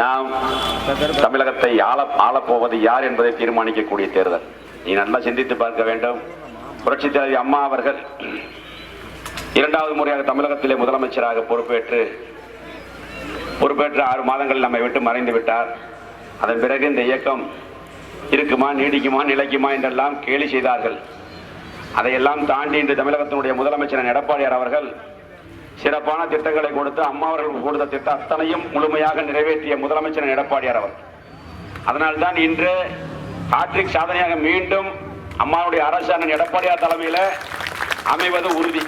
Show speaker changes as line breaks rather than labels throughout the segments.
நாம் தமிழகத்தை ஆள ஆளப்போவது யார் என்பதை தீர்மானிக்கக்கூடிய தேர்தல். நீ நல்லா சிந்தித்து பார்க்க வேண்டும். புரட்சித் தலைவி அம்மா அவர்கள் இரண்டாவது முறையாக தமிழகத்திலே முதலமைச்சராக பொறுப்பேற்று பொறுப்பேற்ற ஆறு மாதங்களில் நம்மை விட்டு மறைந்து விட்டார். அதன் பிறகு இந்த இயக்கம் இருக்குமா நீடிக்குமா நிலைக்குமா என்றெல்லாம் கேலி செய்தார்கள். அதையெல்லாம் தாண்டி இன்று தமிழகத்தினுடைய முதலமைச்சர் எடப்பாடியார் அவர்கள் சிறப்பான திட்டங்களை கொடுத்து அம்மா அவர்கள் கொடுத்த திட்டம் அத்தனையும் முழுமையாக நிறைவேற்றிய முதலமைச்சர் எடப்பாடியார் அவர் அதனால்தான் இன்று ஹாட்ரிக் சாதனையாக மீண்டும் அம்மாவுடைய அரசாங்கம் எடப்பாடியார் தலைமையில் அமைவது உறுதி.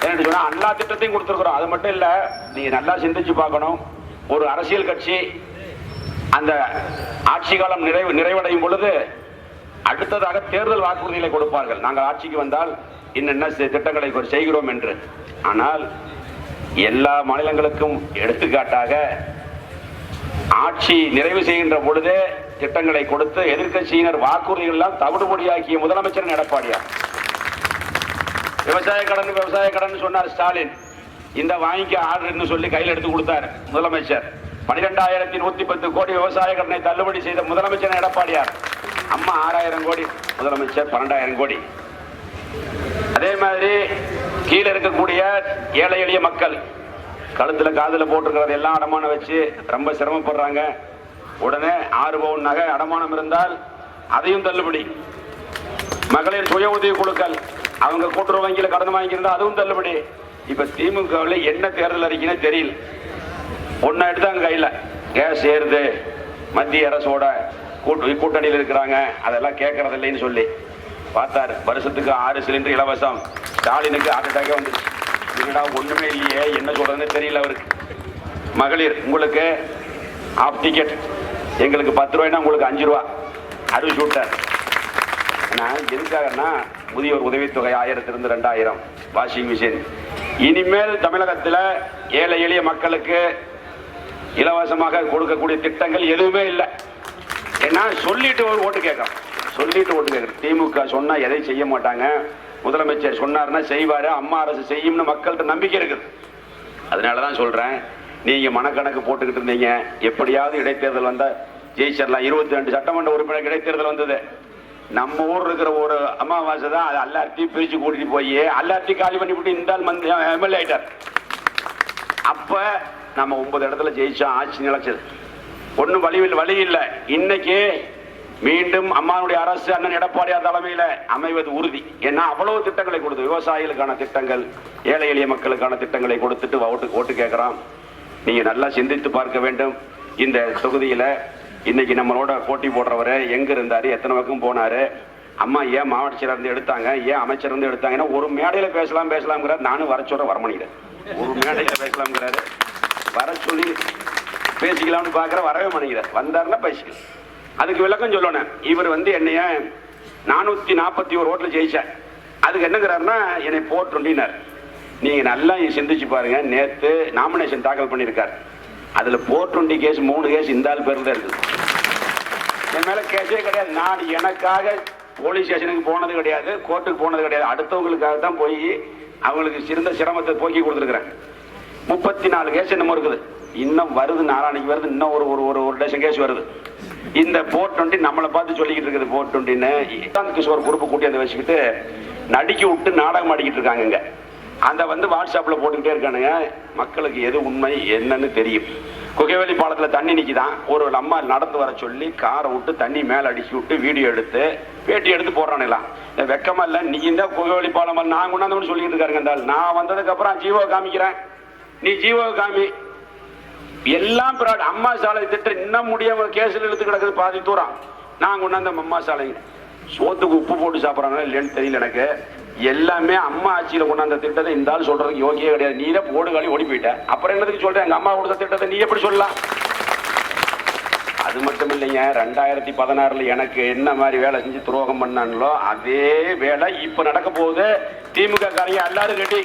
என்னன்னு சொன்னா எல்லா திட்டத்தையும் கொடுத்துருக்குறோம். அது மட்டும் இல்லை நீங்க நல்லா சிந்திச்சு பார்க்கணும். ஒரு அரசியல் கட்சி அந்த ஆட்சி காலம் நிறைவு நிறைவடையும் பொழுது அடுத்ததாக தேர்தல் வாக்குறுதிகளை கொடுப்பார்கள். நாங்கள் ஆட்சிக்கு வந்தால் என்னென்ன திட்டங்களை செய்கிறோம் என்று. ஆனால் எல்லா மாநிலங்களுக்கும் எடுத்துக்காட்டாக ஆட்சி நிறைவு செய்கின்ற பொழுதே திட்டங்களை கொடுத்து எதிர்க்கட்சியினர் வாக்குறுதிகள் எல்லாம் தவிடுபடியாக்கிய முதலமைச்சர் எடப்பாடியார். விவசாய கடன் விவசாய கடன் சொன்னார் ஸ்டாலின். இந்த வாங்கிக்க ஆர்டர்னு சொல்லி கையில் எடுத்து கொடுத்தார் முதலமைச்சர். பனிரெண்டாயிரத்தி நூத்தி பத்து கோடி விவசாய கடனை தள்ளுபடி செய்த முதலமைச்சர் எடப்பாடியார். அம்மா ஆறாயிரம் கோடி முதலமைச்சர் பன்னெண்டாயிரம் கோடி. அதே மாதிரி கீழே இருக்கக்கூடிய ஏழை எளிய மக்கள் கழுத்துல காதுல போட்டிருக்கிறத எல்லாம் அடமானம் வச்சு ரொம்ப சிரமப்படுறாங்க. உடனே ஆறு பவுன் நகை அடமானம் இருந்தால் அதையும் தள்ளுபடி. மகளிர் சுய உதவி குழுக்கள் அவங்க கூட்டுறவு வங்கியில கடன் வாங்கியிருந்தா அதுவும் தள்ளுபடி. இப்ப திமுகவில் என்ன தேர்தல் அறிக்கைன்னு தெரியல. ஒன்னு எடுத்தாங்க கையில. கேஸ் ஏறுது. மத்திய அரசோட கூட்டு கூட்டணியில் இருக்கிறாங்க. அதெல்லாம் கேட்கறது இல்லைன்னு சொல்லி. பார்த்தார். வருஷத்துக்கு ஆறு சிலிண்டர் இலவசம். ஸ்டாலினுக்கு ஹார்ட் அட்டாக்கே வந்துருச்சு. என்னடா ஒண்ணுமே இல்லையே. என்ன சொல்றதுன்னு தெரியல அவருக்கு. மகளிர் உங்களுக்கு ஆஃப் டிக்கெட் எங்களுக்கு பத்து ரூபாய்னா உங்களுக்கு அஞ்சு ரூபா. அறிவிச்சு சூட்டர் ஆனா எதுக்காகன்னா முதியோர் உதவித்தொகை ஆயிரத்திலிருந்து ரெண்டாயிரம். வாஷிங் மிஷின் இனிமேல் தமிழகத்தில் ஏழை எளிய மக்களுக்கு இலவசமாக கொடுக்கக்கூடிய திட்டங்கள் எதுவுமே இல்லை. ஏன்னா சொல்லிட்டு ஒரு ஓட்டு கேட்கறேன். சொல்லிட்டு ஓட்டு கேட்கறேன். திமுக சொன்னா எதை செய்ய மாட்டாங்க. முதலமைச்சர் சொன்னாருன்னா செய்வாரு. அம்மா அரசு செய்யும்னு மக்கள்கிட்ட நம்பிக்கை இருக்குது. அதனால தான் சொல்றேன். நீங்க மனக்கணக்கு போட்டுக்கிட்டு இருந்தீங்க. எப்படியாவது இடைத்தேர்தல் வந்தா ஜெயிச்சிடலாம். இருபத்தி ரெண்டு சட்டமன்ற உறுப்பினர் இடைத்தேர்தல் வந்தது. நம்ம ஊர் இருக்கிற ஒரு அமாவாசை தான் அது எல்லாத்தையும் பிரிச்சு கூட்டிட்டு போய் எல்லாத்தையும் காலி பண்ணி விட்டு இந்த எம்எல்ஏ ஆயிட்டார். அப்ப நம்ம ஒன்பது இடத்துல ஜெயிச்சோம் ஆட்சி நிலைச்சது. ஒன்றும் வழி இல்லை வழி இல்லை. இன்னைக்கு மீண்டும் அம்மானுடைய அரசு அண்ணன் எடப்பாடியார் தலைமையில அமைவது உறுதி. ஏன்னா அவ்வளவு திட்டங்களை கொடுத்து விவசாயிகளுக்கான திட்டங்கள் ஏழை எளிய மக்களுக்கான திட்டங்களை கொடுத்துட்டு ஓட்டு ஓட்டு கேட்கிறோம் நீங்க நல்லா சிந்தித்து பார்க்க வேண்டும். இந்த தொகுதியில இன்னைக்கு நம்மளோட போட்டி போடுறவர் எங்க இருந்தாரு எத்தனை பக்கம் போனாரு அம்மா ஏன் மாவட்ட செயலர் இருந்து எடுத்தாங்க ஏன் அமைச்சர் இருந்து எடுத்தாங்கன்னா ஒரு மேடையில பேசலாம் பேசலாம்ங்கிறார். நானும் வர சொல்ற வரமணிகிறேன் ஒரு மேடையில பேசலாம்ங்கிறாரு. வர சொல்லி பேசிக்கலாம்னு பார்க்குற வரவே மாட்டேங்கிறார். வந்தாருன்னா பேசிக்கலாம். அதுக்கு விளக்கம் சொல்லணும் இவர் வந்து என்னைய நானூத்தி நாற்பத்தி ஒரு ஓட்டில் ஜெயிச்சார். அதுக்கு என்னங்கிறாருன்னா என்னை போட்டுண்டினார் நீங்க நல்லா சிந்திச்சு பாருங்க. நேத்து நாமினேஷன் தாக்கல் பண்ணியிருக்கார். அதுல போர் கேஸ் மூணு கேஸ் இந்த ஆள் பேர்ல தான் இருக்குது. என் மேல கேஸே கிடையாது. நான் எனக்காக போலீஸ் ஸ்டேஷனுக்கு போனது கிடையாது. கோர்ட்டுக்கு போனது கிடையாது. அடுத்தவங்களுக்காக தான் போய் அவங்களுக்கு சிறந்த சிரமத்தை போக்கி கொடுத்துருக்குறேன். முப்பத்தி நாலு கேஸ் என்னமோ இருக்குது. இன்னும் வருது நாளானைக்கு வருது இன்னும் ஒரு ஒரு ஒரு ஒரு டசன் கேஸ் வருது. இந்த போர் டுவெண்ட்டி நம்மளை பார்த்து சொல்லிக்கிட்டு இருக்குது போர் டுவெண்ட்டின்னு. இசாந்த் கிஷோர் குரூப் கூட்டி அதை வச்சுக்கிட்டு நடிக்க விட்டு நாடகம் ஆடிக்கிட்டு இருக்காங்க அந்த வந்து வாட்ஸ்அப்ல போட்டுக்கிட்டே இருக்கானுங்க. மக்களுக்கு எது உண்மை என்னன்னு தெரியும். குகைவெளி பாலத்துல தண்ணி நிற்கிதான் ஒரு அம்மா நடந்து வர சொல்லி காரை விட்டு தண்ணி மேல அடிச்சு விட்டு வீடியோ எடுத்து பேட்டி எடுத்து போடுறானுலாம் வெக்கமா இல்ல நீ இந்த குகைவெளி பாலம் நான் கொண்டாந்து சொல்லிட்டு இருக்காருங்க இந்த நான் வந்ததுக்கு அப்புறம் ஜீவோ காமிக்கிறேன். நீ ஜீவோ காமி. எல்லாம் பிராட் அம்மா சாலை திட்டம் இன்னும் முடியாம கேஸ்ல இழுத்து கிடக்குது பாதி தூரம். நான் கொண்டாந்த அம்மா சாலை. சோத்துக்கு உப்பு போட்டு சாப்பிட்றாங்களா இல்லைன்னு தெரியல எனக்கு. எல்லாமே அம்மா ஆட்சியில கொண்டாந்த திட்டத்தை இந்த ஆள் சொல்றதுக்கு யோகியே கிடையாது. நீ தான் போடு காலி ஓடி போயிட்ட. அப்புறம் என்னதுக்கு சொல்றேன்? எங்க அம்மா கொடுத்த திட்டத்தை நீ எப்படி சொல்லலாம்? அது மட்டும் இல்லைங்க. ரெண்டாயிரத்தி பதினாறுல எனக்கு என்ன மாதிரி வேலை செஞ்சு துரோகம் பண்ணாங்களோ அதே வேலை இப்ப நடக்க போகுது. திமுக காரங்க எல்லாரும் கட்டி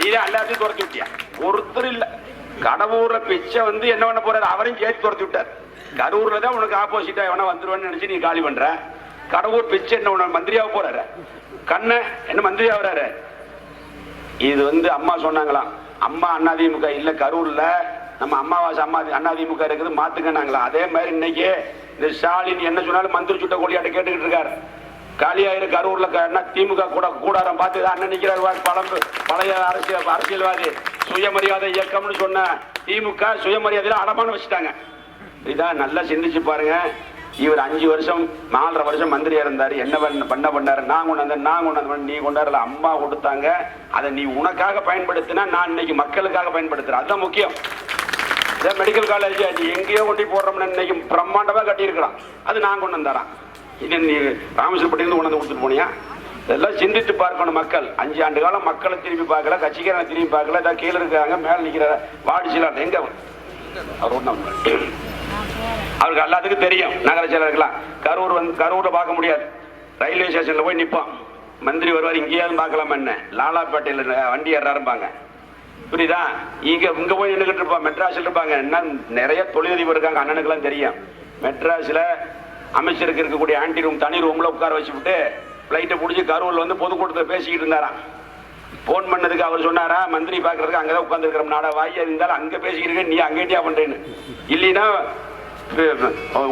நீதான் எல்லாத்தையும் துரத்தி விட்டியா? ஒருத்தர் இல்லை. கடவுர்ல பிச்சை வந்து என்ன பண்ண போறாரு? அவரையும் சேர்த்து துரத்தி விட்டார். கரூர்ல தான் உனக்கு ஆப்போசிட்டா எவனா வந்துருவான்னு நினைச்சு நீ காலி பண்ற. கடவுர் பிச்சை என்ன உன மந்திரியாக போறாரு? கண்ண என்ன மந்திரி ஆகுறாரு இது வந்து அம்மா சொன்னாங்களாம். அம்மா அண்ணாதிமுக இல்ல கரூர்ல நம்ம அம்மாவாசை அம்மா அண்ணாதிமுக இருக்குது மாத்துக்கனாங்களா அதே மாதிரி இன்னைக்கு இந்த ஸ்டாலின் என்ன சொன்னாலும் மந்திரி சுட்ட கோழியாட்ட கேட்டுக்கிட்டு இருக்காரு. காலியாயிரு கரூர்ல திமுக கூட கூடாரம் பார்த்து அண்ணன் நிக்கிறார் வா, பழம் பழைய அரசியல் அரசியல்வாதி. சுயமரியாதை இயக்கம்னு சொன்ன திமுக சுயமரியாதையில அடமானம் வச்சுட்டாங்க. இதான் நல்லா சிந்திச்சு பாருங்க. இவர் அஞ்சு வருஷம் நாலரை வருஷம் மந்திரியா இருந்தாரு. என்ன பண்ண பண்ண பண்ணாரு? நான் கொண்டு வந்தேன் நான் கொண்டு வந்தேன். நீ கொண்டாடல அம்மா கொடுத்தாங்க. அதை நீ உனக்காக பயன்படுத்தினா நான் இன்னைக்கு மக்களுக்காக பயன்படுத்துறேன். அதுதான் முக்கியம். மெடிக்கல் காலேஜ் எங்கேயோ கொண்டு போடுறோம்னு இன்னைக்கு பிரம்மாண்டமா கட்டியிருக்கலாம் அது நான் கொண்டு வந்தாரான் இது நீ ராமேஸ்வரப்பட்டியிருந்து கொண்டு வந்து கொடுத்துட்டு போனியா? இதெல்லாம் சிந்தித்து பார்க்கணும் மக்கள். அஞ்சு ஆண்டு காலம் மக்களை திரும்பி பார்க்கல கட்சிக்காரனை திரும்பி பார்க்கல. ஏதாவது கீழே இருக்காங்க மேல நிக்கிற வார்டு செயலாளர் எங்க அவர்? அவருக்கு எல்லாத்துக்கும் தெரியும் நகர செயலருக்கலாம் கரூர் வந்து கரூரில் பார்க்க முடியாது. ரயில்வே ஸ்டேஷன்ல போய் நிற்போம் மந்திரி வருவார் இங்கேயாவது பார்க்கலாம் என்ன? லாலாப்பேட்டையில் வண்டி ஏறாருப்பாங்க புரியுதா? இங்க இங்க போய் நின்றுகிட்டு இருப்பான் மெட்ராஸ்ல இருப்பாங்க. என்ன நிறைய தொழிலதிபர் இருக்காங்க அண்ணனுக்கெல்லாம் தெரியும். மெட்ராஸ்ல அமைச்சருக்கு இருக்கக்கூடிய ஆன்டி ரூம் தனி ரூம்ல உட்கார வச்சுவிட்டு பிளைட்டை பிடிச்சி கரூர்ல வந்து பொதுக்கூட்டத்தில் பேசிக்கிட்டு இருந்தாராம். போன் பண்ணதுக்கு அவர் சொன்னாரா மந்திரி பாக்குறதுக்கு அங்கதான் தான் இருக்கிற நாடா வாய் இருந்தாலும் அங்க பேசிக்கிட்டு இருக்க, நீ அங்கேட்டியா பண்றேன்னு. இல்லைன்னா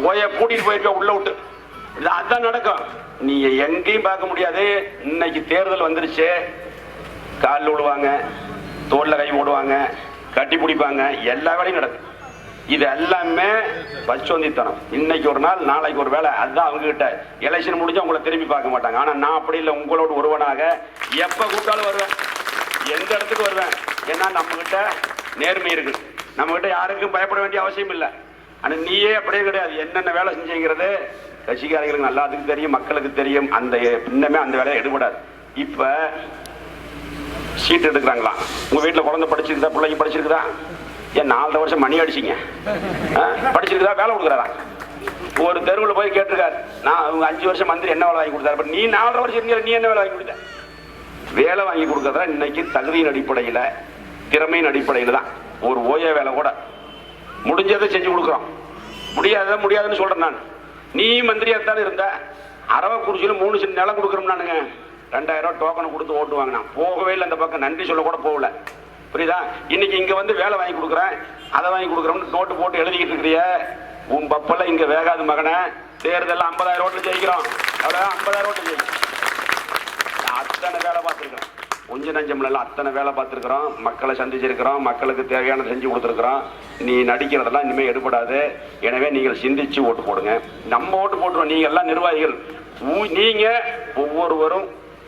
ஓய கூட்டிட்டு போயிருக்க உள்ள விட்டு. அதுதான் நடக்கும். நீ எங்கேயும் பார்க்க முடியாது. இன்னைக்கு தேர்தல் வந்துருச்சு. காலில் விழுவாங்க தோல்ல கை போடுவாங்க கட்டி பிடிப்பாங்க. எல்லா வேலையும் நடக்கும். இது எல்லாமே பச்சோந்தித்தனம். இன்னைக்கு ஒரு நாள் நாளைக்கு ஒரு வேலை அதுதான் அவங்க கிட்ட எலெக்ஷன் முடிஞ்சா உங்களை திரும்பி பார்க்க மாட்டாங்க. ஆனா நான் அப்படி இல்லை. உங்களோட ஒருவனாக எப்ப கூப்பிட்டாலும் வருவேன். எந்த இடத்துக்கு வருவேன்? ஏன்னா நம்ம கிட்ட நேர்மை இருக்கு. நம்ம கிட்ட யாருக்கும் பயப்பட வேண்டிய அவசியம் இல்லை. ஆனா நீயே அப்படியே கிடையாது. என்னென்ன வேலை செஞ்சீங்கிறது கட்சிக்காரங்களுக்கு எல்லாத்துக்கும் தெரியும் மக்களுக்கு தெரியும். அந்த இன்னமே அந்த வேலையை எடுபடாது இப்ப சீட் எடுக்கிறாங்களா? உங்க வீட்டுல குழந்தை படிச்சிருந்தா பிள்ளைங்க படிச்சிருக்குதா? ஏன் நாலரை வருஷம் மணி அடிச்சிங்க? ஆ? வேலை கொடுக்குறாரா? ஒரு தெருவில் போய் கேட்டிருக்காரு. நான் அவங்க அஞ்சு வருஷம் மந்திரி என்ன வேலை வாங்கி கொடுத்தாரு? அப்ப நீ நாலரை வருஷம் இருந்தீங்க நீ என்ன வேலை வாங்கி கொடுத்த? வேலை வாங்கி கொடுக்கறதா இன்னைக்கு தகுதியின் அடிப்படையில் திறமையின் அடிப்படையில் தான். ஒரு ஓய வேலை கூட. முடிஞ்சதை செஞ்சு கொடுக்குறோம். முடியாத முடியாதுன்னு சொல்கிறேன் நான். நீ மந்திரியாக தானே இருந்த அரவக்குறிச்சியில் மூணு சின்ன நிலம் கொடுக்குறோம் நானுங்க ரெண்டாயிரம் ரூபா டோக்கன் கொடுத்து ஓட்டு வாங்கினான். போகவே இல்லை அந்த பக்கம். நன்றி சொல்ல கூட போகல. புரியுதா? இன்னைக்கு இங்க வந்து வேலை வாங்கி கொடுக்குறேன். அதை வாங்கி கொடுக்குறோம்னு நோட்டு போட்டு எழுதிக்கிட்டு இருக்கிறிய. உன் பப்பெல்லாம் இங்க வேகாது மகனே. தேர்தல் ஐம்பதாயிரம் ஓட்டு ஜெயிக்கிறோம். அவ்வளவுதான் ஐம்பதாயிரம் ஓட்டு ஜெயிக்கிறோம். அத்தனை வேலை பார்த்துருக்கிறோம். கொஞ்ச நஞ்சம்ல அத்தனை வேலை பார்த்துருக்குறோம். மக்களை சந்திச்சிருக்கிறோம். மக்களுக்கு தேவையானது செஞ்சு கொடுத்துருக்குறோம். நீ நடிக்கிறதெல்லாம் இனிமேல் எடுபடாது. எனவே நீங்கள் சிந்திச்சு ஓட்டு போடுங்க. நம்ம ஓட்டு போட்டுருவோம். நீங்கள் எல்லாம் நிர்வாகிகள். நீங்கள் ஒவ்வொருவரும்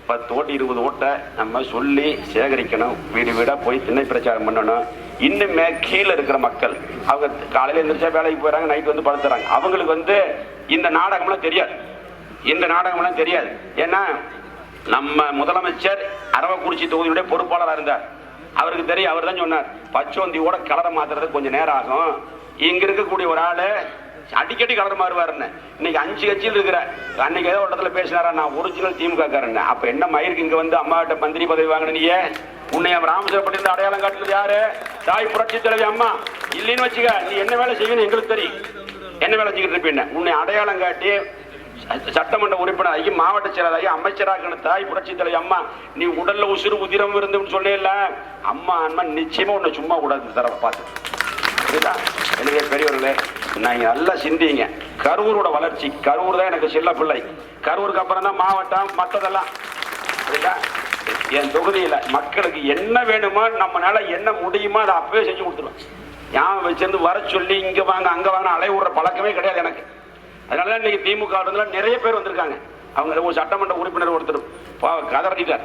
பத்து ஓட்டு இருபது ஓட்டை நம்ம சொல்லி சேகரிக்கணும். வீடு வீடா போய் திண்ணை பிரச்சாரம் பண்ணணும். இன்னுமே கீழே இருக்கிற மக்கள் அவங்க காலையில எந்திரிச்சா வேலைக்கு போறாங்க நைட் வந்து படுத்துறாங்க. அவங்களுக்கு வந்து இந்த நாடகம்லாம் தெரியாது. இந்த நாடகம்லாம் தெரியாது. ஏன்னா நம்ம முதலமைச்சர் அரவக்குறிச்சி தொகுதியுடைய பொறுப்பாளராக இருந்தார். அவருக்கு தெரியும் அவர் தான் சொன்னார் பச்சோந்தியோட கலரை மாத்துறது கொஞ்சம் நேரம் ஆகும். இங்க இருக்கக்கூடிய ஒரு ஆளு அடிக்கடி கலர் மாறுவாருன்னு. இன்னைக்கு அஞ்சு கட்சியில் இருக்கிற அன்னைக்கு ஏதோ ஒரு இடத்துல பேசினாரா நான் ஒரிஜினல் திமுக காரன் அப்ப என்ன மயிருக்கு இங்க வந்து அம்மா கிட்ட மந்திரி பதவி வாங்கினீங்க? உன்னை உன்னை ராமசாரப்பட்டிருந்து அடையாளம் காட்டுறது யாரு? தாய் புரட்சி தலைவி அம்மா. இல்லைன்னு வச்சுக்க நீ என்ன வேலை செய்யணும் எங்களுக்கு தெரியும். என்ன வேலை செஞ்சுக்கிட்டு இருப்பீங்க உன்னை அடையாளம் காட்டி ச- சட்டமன்ற உறுப்பினர் ஐயா மாவட்ட செயலாளராகி அமைச்சராக தாய் புரட்சி தலைவி அம்மா. நீ உடல்ல உசுறு உதிரம் இருந்துன்னு சொன்னேல்ல அம்மா அம்மா நிச்சயமா உன்னை சும்மா கூடாது தரவை பார்த்து. புரியுதா? எனவே பெரியவர்களே நான் நல்லா சிந்திங்க. கரூரோட வளர்ச்சி கரூர் தான் எனக்கு செல்ல பிள்ளை. கரூருக்கு அப்புறம் தான் மாவட்டம் மற்றதெல்லாம் என் தொகுதியில் மக்களுக்கு என்ன வேணுமோ நம்மளால என்ன முடியுமோ அதை அப்பவே செஞ்சு கொடுத்துருவேன். ஞாபகம் வச்சிருந்து வர சொல்லி இங்க வாங்க அங்க வாங்க அலை விடுற பழக்கமே கிடையாது எனக்கு. அதனால தான் இன்னைக்கு திமுக நிறைய பேர் வந்திருக்காங்க. அவங்க ஒரு சட்டமன்ற உறுப்பினர் ஒருத்தர் பா- கதறிட்டார்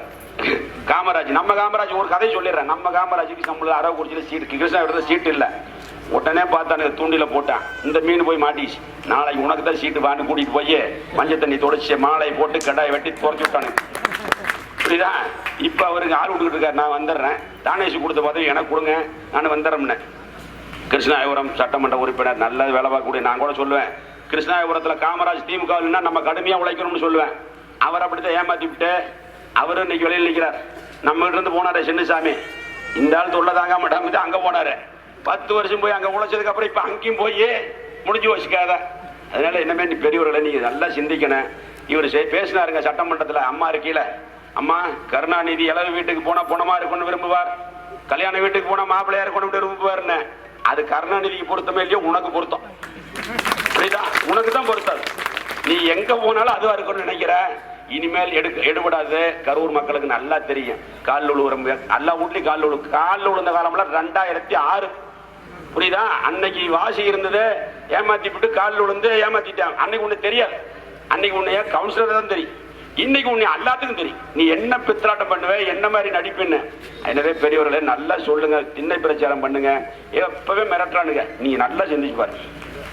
காமராஜ் நம்ம காமராஜ் ஒரு கதை சொல்லிடுறேன். நம்ம காமராஜுக்கு நம்மள அரவக்குறிச்சியில் சீட் கிருஷ்ணாபுரத்தில் சீட் இல்லை. உடனே பார்த்தானுங்க தூண்டில போட்டான். இந்த மீன் போய் மாட்டிச்சு. நாளைக்கு உனக்கு தான் சீட்டு வாண்டு கூட்டிட்டு போய். மஞ்சள் தண்ணி தொடச்சி மாலை போட்டு கடாய் வெட்டி துறைச்சி விட்டானுங்க புரியுதா? இப்ப அவருக்கு ஆள் விட்டுக்கிட்டு இருக்காரு. நான் வந்துடுறேன். தானேஷ் கொடுத்த பதவி எனக்கு கொடுங்க. நான் வந்துடுறேன் கிருஷ்ணாயபுரம் சட்டமன்ற உறுப்பினர் நல்ல வேலை பார்க்கக்கூடிய நான் கூட சொல்லுவேன். கிருஷ்ணாயபுரத்துல காமராஜ் திமுக நம்ம கடுமையா உழைக்கணும்னு சொல்லுவேன். அவர் அப்படித்தான் ஏமாத்தி விட்டு அவரும் இன்னைக்கு வெளியில் நிற்கிறார் நம்ம கிட்ட இருந்து போனாரு சின்னசாமி இந்த ஆள் தொல்லை தாங்க மாட்டாங்க அங்க போனாரு. பத்து வருஷம் போய் அங்க உழைச்சதுக்கு அப்புறம் இப்ப அங்கேயும் போய் முடிஞ்சு வச்சுக்காத அதனால என்னமே நீ பெரியவர்களை நீங்க நல்லா சிந்திக்கணும். இவர் பேசினாருங்க சட்டமன்றத்துல அம்மா இருக்கீல அம்மா கருணாநிதி இளவு வீட்டுக்கு போனா பொணமா இருக்கணும்னு விரும்புவார். கல்யாண வீட்டுக்கு போனா மாப்பிள்ளையா இருக்கணும் விரும்புவார்னு. அது கருணாநிதிக்கு பொருத்தமே இல்லையோ? உனக்கு பொருத்தம். புரியுதா? உனக்கு தான் பொருத்தம் நீ எங்க போனாலும் அதுவா இருக்கும்னு நினைக்கிற. இனிமேல் எடுக்க எடுபடாது. கரூர் மக்களுக்கு நல்லா தெரியும். கால் உழுவுற நல்லா ஊட்டி கால் உழு கால் விழுந்த காலம்லாம் ரெண்டாயிரத்தி ஆறு புரியுதா? அன்னைக்கு வாசி இருந்தது ஏமாத்தி விட்டு காலில் விழுந்து ஏமாத்திட்டான். அன்னைக்கு உன்னை தெரியாது. அன்னைக்கு உன்னைய கவுன்சிலர் தான் தெரியும். இன்னைக்கு உன்னை எல்லாத்துக்கும் தெரியும். நீ என்ன பித்தலாட்டம் பண்ணுவ என்ன மாதிரி நடிப்புன்னு எனவே பெரியவர்களே நல்லா சொல்லுங்க. திண்ணை பிரச்சாரம் பண்ணுங்க. எப்பவே மிரட்டுறானுங்க. நீ நல்லா சிந்திச்சு பாரு.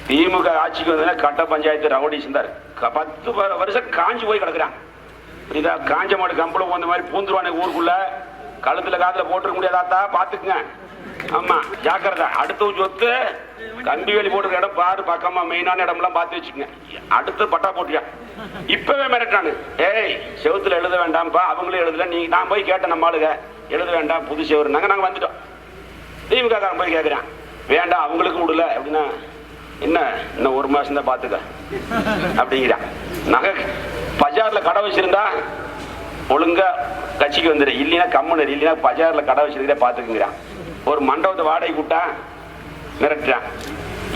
திமுக ஆட்சிக்கு வந்ததுன்னா கட்ட பஞ்சாயத்து ரவுடி இருந்தார் பத்து வருஷம் காஞ்சி போய் கிடக்குறான். புரியுதா? காஞ்ச மாடு கம்பளம் அந்த மாதிரி பூந்துருவானு ஊருக்குள்ள. கழுத்துல காதுல போட்டுருக்க முடியாதாத்தா பாத்துக்குங்க. ஆமா ஜாக்கிரதை. அடுத்த சொத்து கம்பி வேலி போட்டுருக்க இடம் பாரு பக்கமா மெயினான இடம்லாம் பார்த்து வச்சுக்கங்க. அடுத்து பட்டா போட்டியா? இப்பவே மிரட்டானு ஏய் செவுத்துல எழுத வேண்டாம்ப்பா. அவங்களும் எழுதல. நீ நான் போய் கேட்டேன் நம்ம ஆளுங்க எழுத வேண்டாம் புது செவருனாங்க நாங்க வந்துட்டோம். திமுக காரன் போய் கேட்குறான் வேண்டாம் அவங்களுக்கும் விடல. அப்படின்னா என்ன இன்னும் ஒரு மாசம் தான் பாத்துக்க அப்படிங்கிறான் நகை பஜார்ல கடை வச்சிருந்தா ஒழுங்கா கட்சிக்கு வந்துடு இல்லைன்னா கம்முனர் இல்லைன்னா பஜார்ல கடை வச்சிருக்கிறே பாத்துக்குங்கிறான் ஒரு மண்டபத்தை வாடகை கூட்டா மிரட்டுறான்.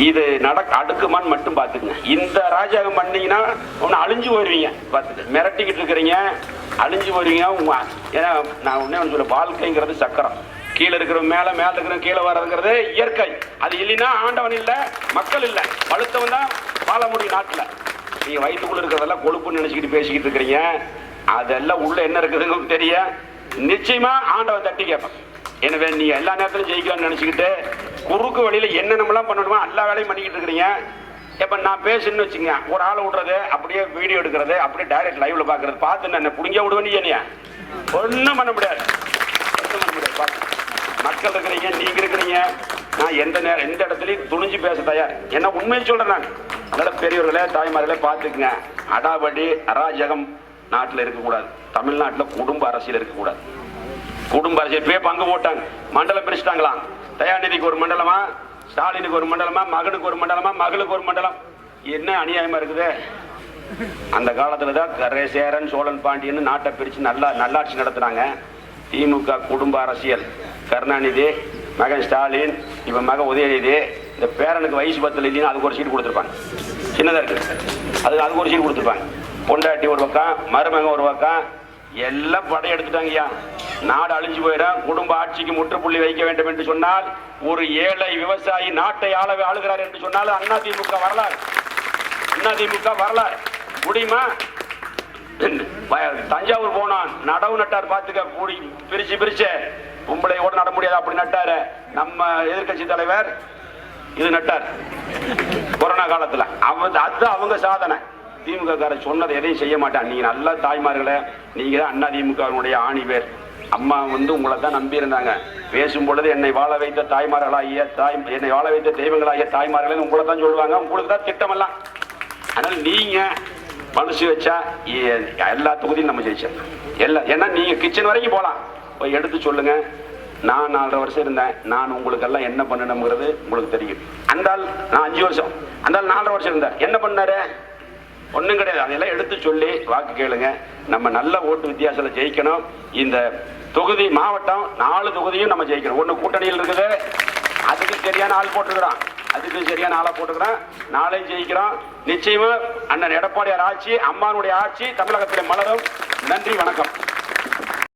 இது நடக்க அடுக்குமான்னு மட்டும் பாத்துக்குங்க இந்த ராஜாங்கம் பண்ணீங்கன்னா ஒன்று அழிஞ்சு போயிருவீங்க. பார்த்துட்டு மிரட்டிக்கிட்டு இருக்கிறீங்க அழிஞ்சு போயிருவீங்க ஏன்னா நான் ஒன்றே ஒன்று சொல்ல வாழ்க்கைங்கிறது சக்கரம். கீழே இருக்கிற மேல மேல இருக்கிற கீழே வர்றதுங்கிறது இயற்கை. அது இல்லைன்னா ஆண்டவன் இல்ல மக்கள் இல்ல. பழுத்தவன் தான் வாழ முடியும் நாட்டுல. நீங்க வயிற்றுக்குள்ள இருக்கிறதெல்லாம் கொழுப்புன்னு நினைச்சுக்கிட்டு பேசிக்கிட்டு இருக்கிறீங்க. அதெல்லாம் உள்ள என்ன இருக்குதுன்னு தெரிய நிச்சயமா ஆண்டவன் தட்டி கேட்பான். எனவே நீ எல்லா நேரத்திலும் ஜெயிக்கலாம்னு நினைச்சுக்கிட்டு குறுக்கு வழியில என்னென்னலாம் பண்ணணுமோ எல்லா வேலையும் பண்ணிக்கிட்டு இருக்கிறீங்க. இப்ப நான் பேசுன்னு வச்சுங்க ஒரு ஆளை விடுறது அப்படியே வீடியோ எடுக்கிறது அப்படியே டைரக்ட் லைவ்ல பாக்குறது பார்த்து என்ன புடிங்க விடுவேன் நீ ஒன்றும் பண்ண முடியாது. பண்ண முடியாது. மக்கள் இருக்கிறீங்க நீங்க இருக்கிறீங்க. நான் எந்த நேரம் எந்த இடத்துலயும் துணிஞ்சு பேச தயார். என்ன உண்மையை சொல்றேன் நான். அதனால பெரியவர்களே தாய்மார்களே பார்த்துக்குங்க. அடாவடி அராஜகம் நாட்டில் இருக்கக்கூடாது. தமிழ்நாட்டில் குடும்ப அரசியல் இருக்கக்கூடாது. குடும்ப அரசியல் போய் பங்கு போட்டாங்க. மண்டலம் பிரிச்சுட்டாங்களாம் தயாநிதிக்கு ஒரு மண்டலமா? ஸ்டாலினுக்கு ஒரு மண்டலமா? மகனுக்கு ஒரு மண்டலமா? மகளுக்கு ஒரு மண்டலம். என்ன அநியாயமா இருக்குது? அந்த காலத்துல தான் கரே சேரன் சோழன் பாண்டியன் நாட்டை பிரிச்சு நல்லா நல்லாட்சி நடத்துனாங்க. திமுக குடும்ப அரசியல். கருணாநிதி மகன் ஸ்டாலின் இப்ப மகன் உதயநிதி இந்த பேரனுக்கு வயசு பத்தில் இல்லைன்னா அதுக்கு ஒரு சீட் கொடுத்துருப்பாங்க. சின்னதா இருக்கு. அது அதுக்கு ஒரு சீட் கொடுத்துருப்பாங்க. பொண்டாட்டி ஒரு பக்கம் மருமகன் ஒரு பக்கம் எல்லாம் படையெடுத்துட்டாங்கய்யா நாடு அழிஞ்சு போயிடா குடும்ப ஆட்சிக்கு முற்றுப்புள்ளி வைக்க வேண்டும் என்று சொன்னால் ஒரு ஏழை விவசாயி நாட்டை ஆள ஆளுகிறார் என்று சொன்னால் அண்ணா திமுக வரலாறு. அண்ணா திமுக வரலாறு. முடியுமா? தஞ்சாவூர் போனான் நடவு நட்டார் பாத்துக்க கூடி பிரிச்சு பிரிச்சு. பொம்பளையோட நட முடியாது அப்படி நட்டாரு. நம்ம எதிர்க்கட்சி தலைவர் இது நட்டார். கொரோனா காலத்துல. அவங்க அது அவங்க சாதனை. திமுக காரர் சொன்னதை எதையும் செய்ய மாட்டான். நீங்க நல்ல தாய்மார்களே நீங்க தான் அண்ணா திமுகவினுடைய ஆணி பேர். அம்மா வந்து உங்களை தான் நம்பி இருந்தாங்க பேசும் பொழுது என்னை வாழ வைத்த தாய்மார்களாகிய தாய் என்னை வாழ வைத்த தெய்வங்களாகிய தாய்மார்களே உங்களை தான் சொல்லுவாங்க. உங்களுக்கு தான் திட்டமெல்லாம். அதனால் நீங்க மனசு வச்சா எ- எல்லா தொகுதியும் நம்ம ஜெயிச்சோம் எல்லா ஏன்னா நீங்க கிச்சன் வரைக்கும் போலாம் போய் எடுத்து சொல்லுங்க. நான் நாலரை வருஷம் இருந்தேன். நான் உங்களுக்கு எல்லாம் என்ன பண்ணணுங்கிறது உங்களுக்கு தெரியும். அந்த நான் அஞ்சு வருஷம். அந்த நாலரை வருஷம் இருந்தார். என்ன பண்ணாரு? ஒன்றும் கிடையாது. அதெல்லாம் எடுத்து சொல்லி வாக்கு கேளுங்க. நம்ம நல்ல ஓட்டு வித்தியாசத்தில் ஜெயிக்கணும். இந்த தொகுதி மாவட்டம் நாலு தொகுதியும் நம்ம ஜெயிக்கணும். ஒன்று கூட்டணியில் இருக்குது. அதுக்கு சரியான ஆள் போட்டுக்கிறோம் அதுக்கு சரியான ஆளை போட்டுக்கிறோம் நாளையும் ஜெயிக்கிறோம் நிச்சயமா அண்ணன் எடப்பாடியார் ஆட்சி அம்மானுடைய ஆட்சி தமிழகத்தில் மலரும். நன்றி வணக்கம்.